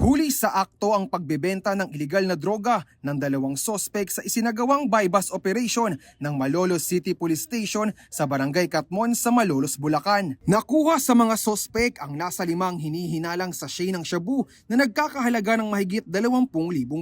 Huli sa akto ang pagbebenta ng ilegal na droga ng dalawang sospek sa isinagawang bypass operation ng Malolos City Police Station sa Barangay Katmon sa Malolos, Bulacan. Nakuha sa mga sospek ang nasa limang hinihinalang sachet ng shabu na nagkakahalaga ng mahigit 20,000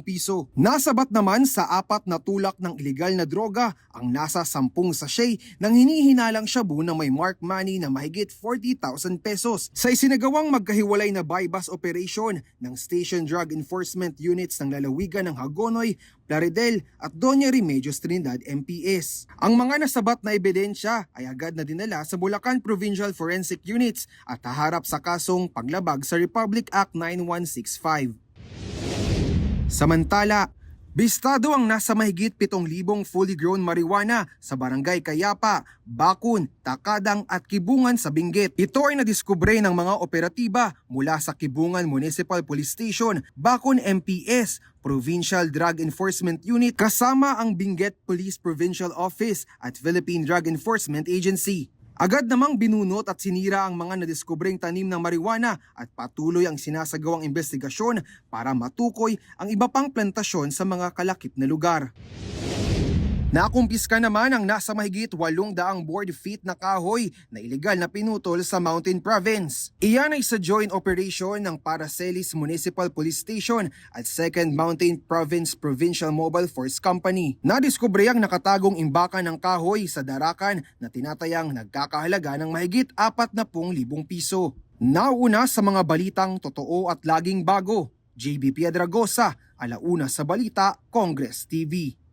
piso. Nasabat naman sa apat na tulak ng ilegal na droga ang nasa 10 sachet ng hinihinalang shabu na may mark money na mahigit 40,000 pesos. Sa isinagawang magkahiwalay na bypass operation ng Station Drug Enforcement Units ng lalawigan ng Hagonoy, Plaridel at Doña Remedios Trinidad MPS. Ang mga nasabat na ebidensya ay agad na dinala sa Bulacan Provincial Forensic Units at haharap sa kasong paglabag sa Republic Act 9165. Samantala, Bistado ang nasa mahigit 7,000 fully grown marijuana sa barangay Kayapa, Bakun, Takadang at Kibungan sa Benguet. Ito ay nadiskubre ng mga operatiba mula sa Kibungan Municipal Police Station, Bakun MPS, Provincial Drug Enforcement Unit kasama ang Benguet Police Provincial Office at Philippine Drug Enforcement Agency. Agad namang binunot at sinira ang mga nadiskubreng tanim ng marijuana at patuloy ang sinasagawang investigasyon para matukoy ang iba pang plantasyon sa mga kalakip na lugar. Nakumpiska naman ang nasa mahigit 800 board feet na kahoy na ilegal na pinutol sa Mountain Province. Iyan ay sa joint operation ng Paracelis Municipal Police Station at 2nd Mountain Province Provincial Mobile Force Company. Nadiskubre ang nakatagong imbakan ng kahoy sa darakan na tinatayang nagkakahalaga ng mahigit 40,000 piso. Nauna sa mga balitang totoo at laging bago. JB Piedragosa, Alauna sa Balita, Congress TV.